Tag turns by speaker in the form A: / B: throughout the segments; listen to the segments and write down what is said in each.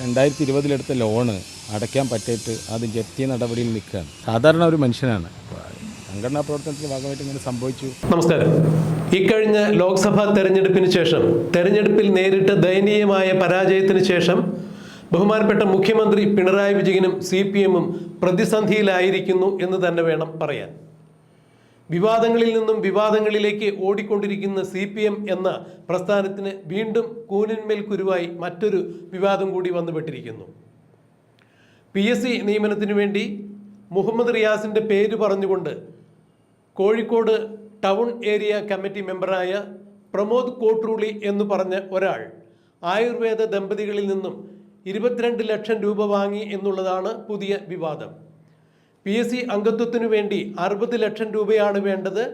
A: രണ്ടായിരത്തി ഇരുപതിലെടുത്ത ലോണ് അടയ്ക്കാൻ പറ്റിയിട്ട് അത് ജപ്തി നടപടിയിൽ നിൽക്കുകയാണ് സാധാരണ ഒരു മനുഷ്യനാണ്. സംഘടനാ പ്രവർത്തനത്തിന്റെ ഭാഗമായിട്ട് ഇങ്ങനെ സംഭവിച്ചു.
B: നമസ്കാരം. ഇക്കഴിഞ്ഞ ലോക്സഭാ തെരഞ്ഞെടുപ്പിന് ശേഷം തെരഞ്ഞെടുപ്പിൽ നേരിട്ട് ദയനീയമായ പരാജയത്തിന് ശേഷം ബഹുമാനപ്പെട്ട മുഖ്യമന്ത്രി പിണറായി വിജയനും സി പി എമ്മും പ്രതിസന്ധിയിലായിരിക്കുന്നു എന്ന് തന്നെ വേണം പറയാൻ. വിവാദങ്ങളിൽ നിന്നും വിവാദങ്ങളിലേക്ക് ഓടിക്കൊണ്ടിരിക്കുന്ന സി പി എം എന്ന പ്രസ്ഥാനത്തിന് വീണ്ടും കൂനിന്മേൽ കുരുവായി മറ്റൊരു വിവാദം കൂടി വന്നുപെട്ടിരിക്കുന്നു. പി എസ് സി നിയമനത്തിനു വേണ്ടി മുഹമ്മദ് റിയാസിന്റെ പേര് പറഞ്ഞുകൊണ്ട് കോഴിക്കോട് ടൗൺ ഏരിയ കമ്മിറ്റി മെമ്പറായ പ്രമോദ് കോട്രൂളി എന്ന് പറഞ്ഞ ഒരാൾ ആയുർവേദ ദമ്പതികളിൽ നിന്നും ഇരുപത്തിരണ്ട് ലക്ഷം രൂപ വാങ്ങി എന്നുള്ളതാണ് പുതിയ വിവാദം. പി എസ് സി അംഗത്വത്തിനു വേണ്ടി അറുപത് ലക്ഷം രൂപയാണ് വേണ്ടത്.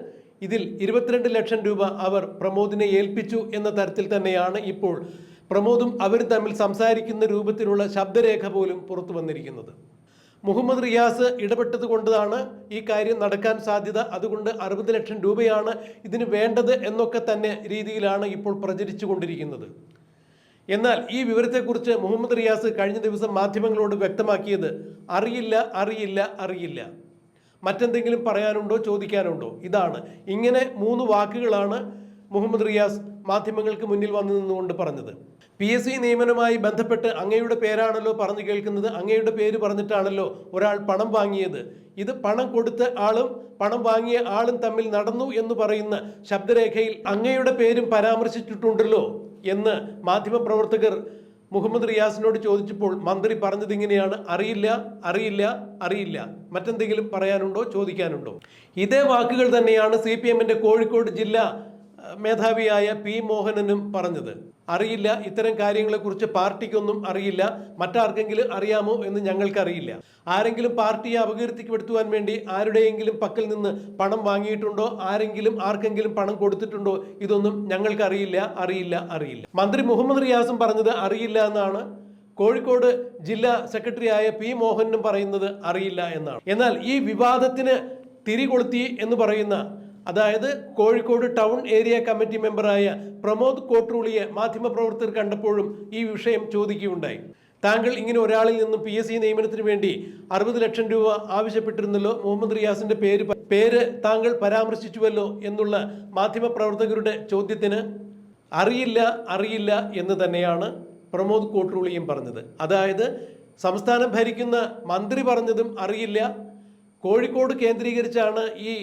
B: ഇതിൽ ഇരുപത്തിരണ്ട് ലക്ഷം രൂപ അവർ പ്രമോദിനെ ഏൽപ്പിച്ചു എന്ന തരത്തിൽ തന്നെയാണ് ഇപ്പോൾ പ്രമോദും അവർ തമ്മിൽ സംസാരിക്കുന്ന രൂപത്തിലുള്ള ശബ്ദരേഖ പോലും പുറത്തു വന്നിരിക്കുന്നത്. മുഹമ്മദ് റിയാസ് ഇടപെട്ടത് കൊണ്ടാണ് ഈ കാര്യം നടക്കാൻ സാധ്യത. അതുകൊണ്ട് അറുപത് ലക്ഷം രൂപയാണ് ഇതിന് വേണ്ടത് എന്നൊക്കെ തന്നെ രീതിയിലാണ് ഇപ്പോൾ പ്രചരിച്ചു കൊണ്ടിരിക്കുന്നത്. എന്നാൽ ഈ വിവരത്തെക്കുറിച്ച് മുഹമ്മദ് റിയാസ് കഴിഞ്ഞ ദിവസം മാധ്യമങ്ങളോട് വ്യക്തമാക്കിയത് അറിയില്ല അറിയില്ല അറിയില്ല. മറ്റെന്തെങ്കിലും പറയാനുണ്ടോ ചോദിക്കാനുണ്ടോ? ഇതാണ്. ഇങ്ങനെ മൂന്ന് വാക്കുകളാണ് മുഹമ്മദ് റിയാസ് മാധ്യമങ്ങൾക്ക് മുന്നിൽ വന്നു നിന്നുകൊണ്ട് പറഞ്ഞത്. പി എസ് സി നിയമനവുമായി ബന്ധപ്പെട്ട് അങ്ങയുടെ പേരാണല്ലോ പറഞ്ഞു കേൾക്കുന്നത്. അങ്ങയുടെ പേര് പറഞ്ഞിട്ടാണല്ലോ ഒരാൾ പണം വാങ്ങിയത്. ഇത് പണം കൊടുത്ത ആളും പണം വാങ്ങിയ ആളും തമ്മിൽ നടന്നു എന്ന് പറയുന്ന ശബ്ദരേഖയിൽ അങ്ങയുടെ പേരും പരാമർശിച്ചിട്ടുണ്ടല്ലോ. എന്ന് മാധ്യമപ്രവർത്തകർ മുഹമ്മദ് റിയാസിനോട് ചോദിച്ചപ്പോൾ മന്ത്രി പറഞ്ഞത് ഇങ്ങനെയാണ്. അറിയില്ല അറിയില്ല അറിയില്ല. മറ്റെന്തെങ്കിലും പറയാനുണ്ടോ? ചോദിക്കാനുണ്ടോ? ഇതേ വാക്കുകൾ തന്നെയാണ് സി പി എമ്മിന്റെ കോഴിക്കോട് ജില്ലാ മേധാവിയായ പി മോഹനനും പറഞ്ഞത്. അറിയില്ല ഇത്തരം കാര്യങ്ങളെക്കുറിച്ച് പാർട്ടിക്കൊന്നും അറിയില്ല മറ്റാർക്കെങ്കിലും അറിയാമോ എന്ന് ഞങ്ങൾക്കറിയില്ല. ആരെങ്കിലും പാർട്ടിയെ അപകീർത്തിപ്പെടുത്തുവാൻ വേണ്ടി ആരുടെയെങ്കിലും പക്കൽ നിന്ന് പണം വാങ്ങിയിട്ടുണ്ടോ ആരെങ്കിലും ആർക്കെങ്കിലും പണം കൊടുത്തിട്ടുണ്ടോ ഇതൊന്നും ഞങ്ങൾക്കറിയില്ല അറിയില്ല അറിയില്ല. മന്ത്രി മുഹമ്മദ് റിയാസും പറഞ്ഞത് അറിയില്ല എന്നാണ്. കോഴിക്കോട് ജില്ലാ സെക്രട്ടറിയായ പി മോഹനും പറയുന്നത് അറിയില്ല എന്നാണ്. എന്നാൽ ഈ വിവാദത്തിന് തിരികൊളുത്തി എന്ന് പറയുന്ന അതായത് കോഴിക്കോട് ടൗൺ ഏരിയ കമ്മിറ്റി മെമ്പറായ പ്രമോദ് കോട്രൂളിയെ മാധ്യമപ്രവർത്തകർ കണ്ടപ്പോഴും ഈ വിഷയം ചോദിക്കുകയുണ്ടായി. താങ്കൾ ഇങ്ങനെ ഒരാളിൽ നിന്ന് പി എസ് സി നിയമനത്തിന് വേണ്ടി അറുപത് ലക്ഷം രൂപ ആവശ്യപ്പെട്ടിരുന്നല്ലോ മുഹമ്മദ് റിയാസിന്റെ പേര് പേര് താങ്കൾ പരാമർശിച്ചുവല്ലോ എന്നുള്ള മാധ്യമപ്രവർത്തകരുടെ ചോദ്യത്തിന് അറിയില്ല അറിയില്ല എന്ന് തന്നെയാണ് പ്രമോദ് കോട്രൂളിയും പറഞ്ഞത്. അതായത് സംസ്ഥാനം ഭരിക്കുന്ന മന്ത്രി പറഞ്ഞതും അറിയില്ല കോഴിക്കോട് കേന്ദ്രീകരിച്ചാണ് ഈ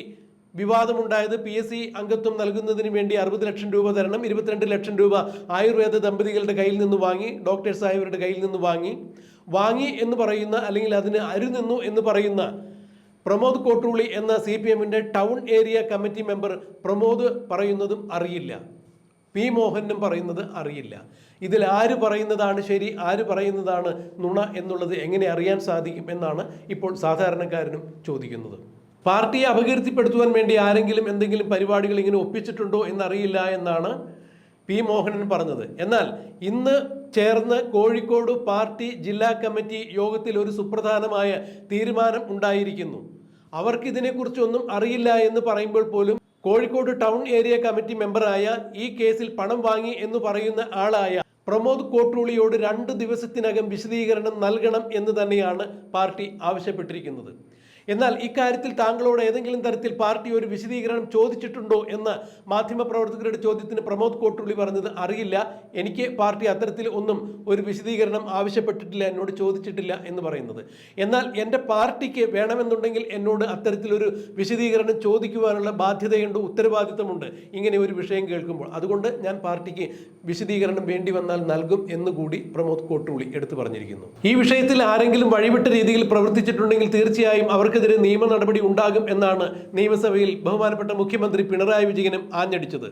B: വിവാദമുണ്ടായത് പി എസ് സി അംഗത്വം നൽകുന്നതിന് വേണ്ടി അറുപത് ലക്ഷം രൂപ തരണം ഇരുപത്തിരണ്ട് ലക്ഷം രൂപ ആയുർവേദ ദമ്പതികളുടെ കയ്യിൽ നിന്ന് വാങ്ങി ഡോക്ടേഴ്സ് ആയവരുടെ കയ്യിൽ നിന്ന് വാങ്ങി. വാങ്ങി എന്ന് പറയുന്ന അല്ലെങ്കിൽ അതിന് അരുനിന്നു എന്ന് പറയുന്ന പ്രമോദ് കോട്ടൂളി എന്ന സി പി എമ്മിന്റെ town area committee member Pramod പറയുന്നതും അറിയില്ല. പി മോഹനും പറയുന്നത് അറിയില്ല. ഇതിൽ ആര് പറയുന്നതാണ് ശരി ആര് പറയുന്നതാണ് നുണ എന്നുള്ളത് എങ്ങനെ അറിയാൻ സാധിക്കും എന്നാണ് ഇപ്പോൾ സാധാരണക്കാരനും ചോദിക്കുന്നത്. പാർട്ടിയെ അപകീർത്തിപ്പെടുത്തുവാൻ വേണ്ടി ആരെങ്കിലും എന്തെങ്കിലും പരിപാടികൾ ഇങ്ങനെ ഒപ്പിച്ചിട്ടുണ്ടോ എന്നറിയില്ല എന്നാണ് പി മോഹനൻ പറഞ്ഞത്. എന്നാൽ ഇന്ന് ചേർന്ന് കോഴിക്കോട് പാർട്ടി ജില്ലാ കമ്മിറ്റി യോഗത്തിൽ ഒരു സുപ്രധാനമായ തീരുമാനം ഉണ്ടായിരിക്കുന്നു. അവർക്ക് ഇതിനെക്കുറിച്ചൊന്നും അറിയില്ല എന്ന് പറയുമ്പോൾ പോലും കോഴിക്കോട് ടൗൺ ഏരിയ കമ്മിറ്റി മെമ്പറായ ഈ കേസിൽ പണം വാങ്ങി എന്ന് പറയുന്ന ആളായ പ്രമോദ് കോട്ടൂളിയോട് രണ്ട് ദിവസത്തിനകം വിശദീകരണം നൽകണം എന്ന് തന്നെയാണ് പാർട്ടി ആവശ്യപ്പെട്ടിരിക്കുന്നത്. എന്നാൽ ഇക്കാര്യത്തിൽ താങ്കളോട് ഏതെങ്കിലും തരത്തിൽ പാർട്ടി ഒരു വിശദീകരണം ചോദിച്ചിട്ടുണ്ടോ എന്ന് മാധ്യമപ്രവർത്തകരുടെ ചോദ്യത്തിന് പ്രമോദ് കോട്ടുള്ളി പറഞ്ഞത് അറിയില്ല. എനിക്ക് പാർട്ടി അത്തരത്തിൽ ഒന്നും ഒരു വിശദീകരണം ആവശ്യപ്പെട്ടിട്ടില്ല എന്നോട് ചോദിച്ചിട്ടില്ല എന്ന് പറയുന്നത്. എന്നാൽ എന്റെ പാർട്ടിക്ക് വേണമെന്നുണ്ടെങ്കിൽ എന്നോട് അത്തരത്തിലൊരു വിശദീകരണം ചോദിക്കുവാനുള്ള ബാധ്യതയുണ്ട് ഉത്തരവാദിത്തമുണ്ട് ഇങ്ങനെ ഒരു വിഷയം കേൾക്കുമ്പോൾ. അതുകൊണ്ട് ഞാൻ പാർട്ടിക്ക് വിശദീകരണം വേണ്ടി വന്നാൽ നൽകും എന്നുകൂടി പ്രമോദ് കോട്ടുള്ളി എടുത്തു പറഞ്ഞിരിക്കുന്നു. ഈ വിഷയത്തിൽ ആരെങ്കിലും വഴിവിട്ട രീതിയിൽ പ്രവർത്തിച്ചിട്ടുണ്ടെങ്കിൽ തീർച്ചയായും അവർക്കെതിരെ നിയമ നടപടി ഉണ്ടാകും എന്നാണ് നിയമസഭയിൽ ബഹുമാനപ്പെട്ട മുഖ്യമന്ത്രി പിണറായി വിജയനും ആഞ്ഞടിച്ചത്.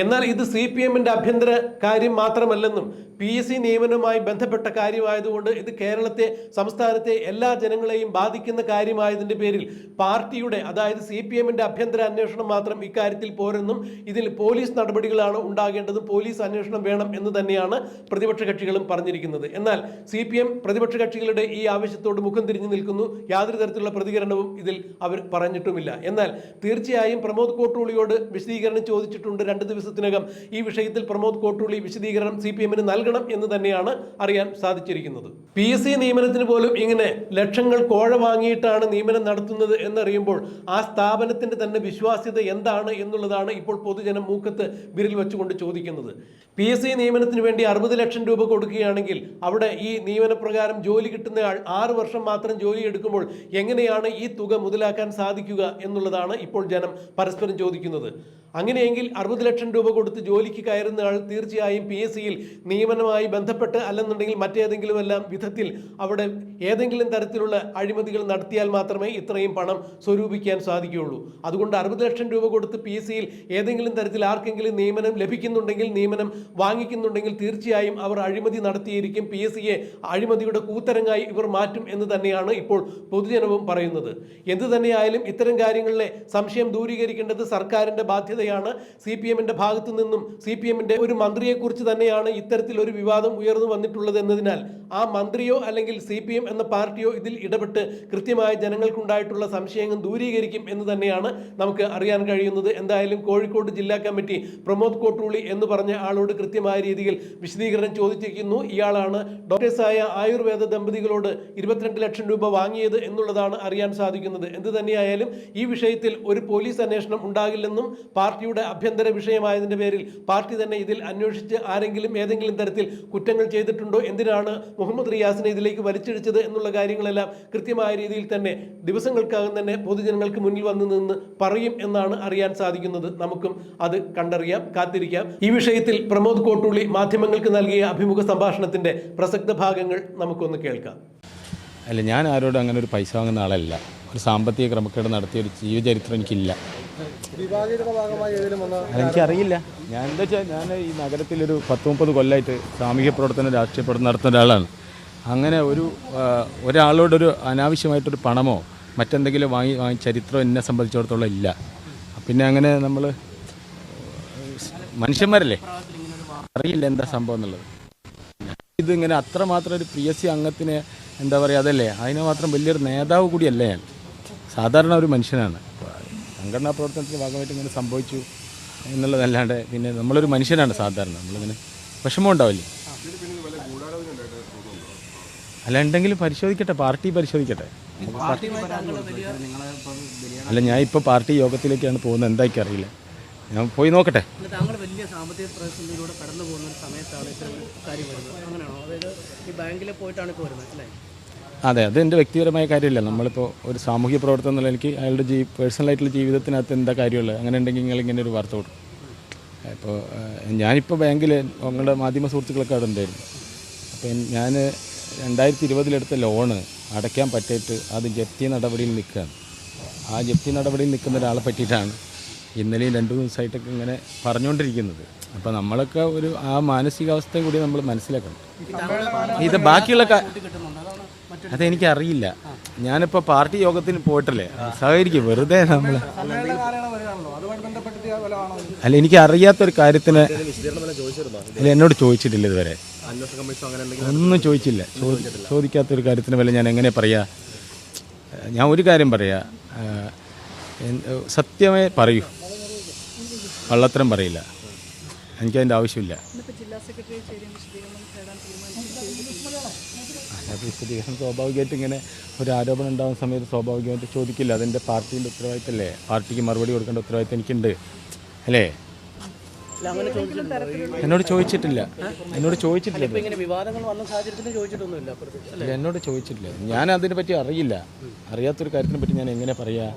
B: എന്നാൽ ഇത് സി പി എമ്മിന്റെ ആഭ്യന്തര കാര്യം മാത്രമല്ലെന്നും പി എസ് സി നിയമനവുമായി ബന്ധപ്പെട്ട കാര്യമായതുകൊണ്ട് ഇത് കേരളത്തെ സംസ്ഥാനത്തെ എല്ലാ ജനങ്ങളെയും ബാധിക്കുന്ന കാര്യമായതിന്റെ പേരിൽ പാർട്ടിയുടെ അതായത് സി പി എമ്മിന്റെ ആഭ്യന്തര അന്വേഷണം മാത്രം ഇക്കാര്യത്തിൽ പോരെന്നും ഇതിൽ പോലീസ് നടപടികളാണ് ഉണ്ടാകേണ്ടത് പോലീസ് അന്വേഷണം വേണം എന്ന് തന്നെയാണ് പ്രതിപക്ഷ കക്ഷികളും പറഞ്ഞിരിക്കുന്നത്. എന്നാൽ സി പി എം പ്രതിപക്ഷ കക്ഷികളുടെ ഈ ആവശ്യത്തോട് മുഖം തിരിഞ്ഞു നിൽക്കുന്നു. യാതൊരു തരത്തിലുള്ള പ്രതികരണവും ഇതിൽ അവർ പറഞ്ഞിട്ടുമില്ല. എന്നാൽ തീർച്ചയായും പ്രമോദ് കോട്ടൂളിയോട് വിശദീകരണം ചോദിച്ചിട്ടുണ്ട്. രണ്ട് ദിവസം ദിവസത്തിനകം ഈ വിഷയത്തിൽ പ്രമോദ് കോട്ടൂളി വിശദീകരണം സി പി എമ്മിന് നൽകണം എന്ന് തന്നെയാണ് അറിയാൻ സാധിച്ചിരിക്കുന്നത്. പി എസ് സി നിയമനത്തിന് പോലും ഇങ്ങനെ ലക്ഷങ്ങൾ കോഴ വാങ്ങിയിട്ടാണ് നിയമനം നടത്തുന്നത് എന്നറിയുമ്പോൾ ആ സ്ഥാപനത്തിന്റെ തന്നെ വിശ്വാസ്യത എന്താണ് എന്നുള്ളതാണ് ഇപ്പോൾ പൊതുജനം മൂക്കത്ത് വിരൽ വെച്ചുകൊണ്ട് ചോദിക്കുന്നത്. പി എസ് സി നിയമനത്തിന് വേണ്ടി അറുപത് ലക്ഷം രൂപ കൊടുക്കുകയാണെങ്കിൽ അവിടെ ഈ നിയമനപ്രകാരം ജോലി കിട്ടുന്നയാൾ ആറ് വർഷം മാത്രം ജോലി എടുക്കുമ്പോൾ എങ്ങനെയാണ് ഈ തുക മുതലാക്കാൻ സാധിക്കുക എന്നുള്ളതാണ് ഇപ്പോൾ ജനം പരസ്പരം ചോദിക്കുന്നത്. അങ്ങനെയെങ്കിൽ അറുപത് ലക്ഷം രൂപ കൊടുത്ത് ജോലിക്ക് കയറുന്ന ആൾ തീർച്ചയായും പി എസ് സിയിൽ നിയമനവുമായി ബന്ധപ്പെട്ട് അല്ലെന്നുണ്ടെങ്കിൽ മറ്റേതെങ്കിലും എല്ലാം വിധത്തിൽ അവിടെ ഏതെങ്കിലും തരത്തിലുള്ള അഴിമതികൾ നടത്തിയാൽ മാത്രമേ ഇത്രയും പണം സ്വരൂപിക്കാൻ സാധിക്കുകയുള്ളൂ. അതുകൊണ്ട് അറുപത് ലക്ഷം രൂപ കൊടുത്ത് പി എസ് സിയിൽ ഏതെങ്കിലും തരത്തിൽ ആർക്കെങ്കിലും നിയമനം ലഭിക്കുന്നുണ്ടെങ്കിൽ നിയമനം വാങ്ങിക്കുന്നുണ്ടെങ്കിൽ തീർച്ചയായും അവർ അഴിമതി നടത്തിയിരിക്കും. പി എസ് സിയെ അഴിമതിയുടെ കൂത്തരങ്ങായി ഇവർ മാറ്റും എന്ന് തന്നെയാണ് ഇപ്പോൾ പൊതുജനവും പറയുന്നത്. എന്തു തന്നെയായാലും ഇത്തരം കാര്യങ്ങളിലെ സംശയം ദൂരീകരിക്കേണ്ടത് സർക്കാരിന്റെ ബാധ്യതയാണ് സി പി എമ്മിന്റെ ഭാഗത്തു നിന്നും സി പി എമ്മിന്റെ ഒരു മന്ത്രിയെക്കുറിച്ച് തന്നെയാണ് ഇത്തരത്തിൽ ഒരു വിവാദം ഉയർന്നു വന്നിട്ടുള്ളത് എന്നതിനാൽ ആ മന്ത്രിയോ അല്ലെങ്കിൽ സി പി എം എന്ന പാർട്ടിയോ ഇതിൽ ഇടപെട്ട് കൃത്യമായ ജനങ്ങൾക്കുണ്ടായിട്ടുള്ള സംശയങ്ങൾ ദൂരീകരിക്കും എന്ന് തന്നെയാണ് നമുക്ക് അറിയാൻ കഴിയുന്നത്. എന്തായാലും കോഴിക്കോട് ജില്ലാ കമ്മിറ്റി പ്രമോദ് കോട്ടൂളി എന്ന് പറഞ്ഞ ആളോട് കൃത്യമായ രീതിയിൽ വിശദീകരണം ചോദിച്ചിരിക്കുന്നു. ഇയാളാണ് ഡോക്ടേഴ്സായ ആയുർവേദ ദമ്പതികളോട് ഇരുപത്തിരണ്ട് ലക്ഷം രൂപ വാങ്ങിയത് എന്നുള്ളതാണ് അറിയാൻ സാധിക്കുന്നത്. എന്ത് തന്നെയായാലും ഈ വിഷയത്തിൽ ഒരു പോലീസ് അന്വേഷണം ഉണ്ടാകില്ലെന്നും പാർട്ടിയുടെ ആഭ്യന്തര വിഷയമായതിന്റെ പേരിൽ പാർട്ടി തന്നെ ഇതിൽ അന്വേഷിച്ച് ആരെങ്കിലും ഏതെങ്കിലും തരത്തിൽ കുറ്റങ്ങൾ ചെയ്തിട്ടുണ്ടോ? എന്തിനാണ് മുഹമ്മദ് റിയാസിനെ ഇതിലേക്ക് വലിച്ചിടിച്ചത് എന്നുള്ള കാര്യങ്ങളെല്ലാം കൃത്യമായ രീതിയിൽ തന്നെ ദിവസങ്ങൾക്കകം തന്നെ പൊതുജനങ്ങൾക്ക് മുന്നിൽ വന്നു നിന്ന് പറയും എന്നാണ് അറിയാൻ സാധിക്കുന്നത്. നമുക്കും അത് കണ്ടറിയാം കാത്തിരിക്കാം. ഈ വിഷയത്തിൽ പ്രമോദ് കോട്ടൂളി മാധ്യമങ്ങൾക്ക് നൽകിയ അഭിമുഖ സംഭാഷണത്തിന്റെ പ്രസക്ത ഭാഗങ്ങൾ നമുക്കൊന്ന് കേൾക്കാം.
A: അല്ല ഞാൻ ആരോടും അങ്ങനെ ഒരു പൈസ വാങ്ങുന്ന ആളല്ല. ഒരു സാമ്പത്തിക ക്രമക്കേട് നടത്തിയ ഒരു ജീവചരിത്രം എനിക്കില്ല.
C: ഏതെങ്കിലും
A: ഞാൻ എന്താ വെച്ചാൽ ഞാൻ ഈ നഗരത്തിലൊരു പത്ത് മുപ്പത് കൊല്ലമായിട്ട് സാമൂഹ്യ പ്രവർത്തനം രാഷ്ട്രീയ പ്രവർത്തനം നടത്തുന്ന ഒരാളാണ്. അങ്ങനെ ഒരു ഒരാളോടൊരു അനാവശ്യമായിട്ടൊരു പണമോ മറ്റെന്തെങ്കിലും വാങ്ങി വാങ്ങി ചരിത്രം എന്നെ സംബന്ധിച്ചിടത്തോളം ഇല്ല. പിന്നെ അങ്ങനെ നമ്മൾ മനുഷ്യന്മാരല്ലേ? അറിയില്ല എന്താ സംഭവം എന്നുള്ളത്. ഇതിങ്ങനെ അത്രമാത്രം ഒരു പി എസ് സി അംഗത്തിന് എന്താ പറയുക അതല്ലേ അതിന് മാത്രം വലിയൊരു നേതാവ് കൂടിയല്ല ഞാൻ. സാധാരണ ഒരു മനുഷ്യനാണ്. സംഘടനാ പ്രവർത്തനത്തിന്റെ ഭാഗമായിട്ട് ഇങ്ങനെ സംഭവിച്ചു എന്നുള്ളതല്ലാണ്ട് പിന്നെ നമ്മളൊരു മനുഷ്യനാണ് സാധാരണ. നമ്മളിങ്ങനെ വിഷമം ഉണ്ടാവില്ലേ അല്ല ഉണ്ടെങ്കിൽ പരിശോധിക്കട്ടെ പാർട്ടി പരിശോധിക്കട്ടെ. അല്ല ഞാൻ ഇപ്പോൾ പാർട്ടി യോഗത്തിലേക്കാണ് പോകുന്നത്. എന്താക്കി അറിയില്ല. ഞാൻ പോയി നോക്കട്ടെ.
D: താങ്കൾ വലിയ സാമ്പത്തിക പ്രതിസന്ധിയിലൂടെ കടന്നു പോകുന്ന സമയത്താണ് ഇത്തരം കാര്യം വരുന്നത്. അങ്ങനെയാണോ? അതായത് ഈ ബാങ്കിൽ പോയിട്ടാണ് ഇപ്പോൾ വരുന്നത് അല്ലേ?
A: അതെ അത് എന്റെ വ്യക്തിപരമായ കാര്യമില്ല. നമ്മളിപ്പോൾ ഒരു സാമൂഹ്യ പ്രവർത്തനം എന്നുള്ള എനിക്ക് അയാളുടെ ജീ പേഴ്സണലായിട്ടുള്ള ജീവിതത്തിനകത്ത് എന്താ കാര്യമുള്ളത്? അങ്ങനെ ഉണ്ടെങ്കിൽ നിങ്ങൾ ഇങ്ങനെ ഒരു വാർത്ത കൊടുക്കും. ഇപ്പോൾ ഞാനിപ്പോൾ ബാങ്കിൽ ഞങ്ങളുടെ മാധ്യമ സുഹൃത്തുക്കളൊക്കെ അവിടെ ഉണ്ടായിരുന്നു. അപ്പം ഞാൻ രണ്ടായിരത്തി ഇരുപതിലെടുത്ത ലോണ് അടയ്ക്കാൻ പറ്റിയിട്ട് അത് ജപ്തി നടപടിയിൽ നിൽക്കുകയാണ്. ആ ജപ്തി നടപടിയിൽ നിൽക്കുന്ന ഒരാളെ പറ്റിയിട്ടാണ് ഇന്നലെയും രണ്ടു ദിവസമായിട്ടൊക്കെ ഇങ്ങനെ പറഞ്ഞുകൊണ്ടിരിക്കുന്നത്. അപ്പോൾ നമ്മളൊക്കെ ഒരു ആ മാനസികാവസ്ഥയും കൂടി നമ്മൾ മനസ്സിലാക്കണം. ഇത് ബാക്കിയുള്ള കാ- ഞാനിപ്പോ ഞാനിപ്പോൾ പാർട്ടി യോഗത്തിന് പോയിട്ടല്ലേ? സഹകരിക്കും. വെറുതെ നമ്മൾ? അല്ല എനിക്ക് അറിയാത്തൊരു കാര്യത്തിന് അല്ല എന്നോട് ചോദിച്ചിട്ടില്ല ഇതുവരെ. ഒന്നും ചോദിച്ചില്ല. ചോദി- ചോദിക്കാത്തൊരു കാര്യത്തിന് വല്ല ഞാൻ എങ്ങനെ പറയാ? ഞാൻ ഒരു കാര്യം പറയാ. സത്യമേ പറയൂ. കള്ളത്തരം പറയില്ല. എനിക്കതിന്റെ ആവശ്യമില്ല. അത് വിശദീകരണം സ്വാഭാവികമായിട്ട് ഇങ്ങനെ ഒരു ആരോപണം ഉണ്ടാകുന്ന സമയത്ത് സ്വാഭാവികമായിട്ട് ചോദിക്കില്ല. അതെന്റെ പാർട്ടീന്റെ ഉത്തരവാദിത്തമല്ലേ പാർട്ടിക്ക് മറുപടി കൊടുക്കേണ്ട ഉത്തരവാദിത്തം എനിക്കുണ്ട്. അല്ലേ? എന്നോട് ചോദിച്ചിട്ടില്ല. എന്നോട് ചോദിച്ചിട്ടില്ല
D: ഇപ്പൊ വിവാദങ്ങൾ വന്ന സാഹചര്യത്തിൽ ചോദിച്ചിട്ടൊന്നുമില്ല അപ്പുറത്ത്. അല്ലേ
A: ഇല്ല, എന്നോട് ചോദിച്ചിട്ടില്ല. ഞാൻ അതിനെ പറ്റി അറിയില്ല. അറിയാത്തൊരു കാര്യത്തിനെ പറ്റി ഞാൻ എങ്ങനെ പറയാ?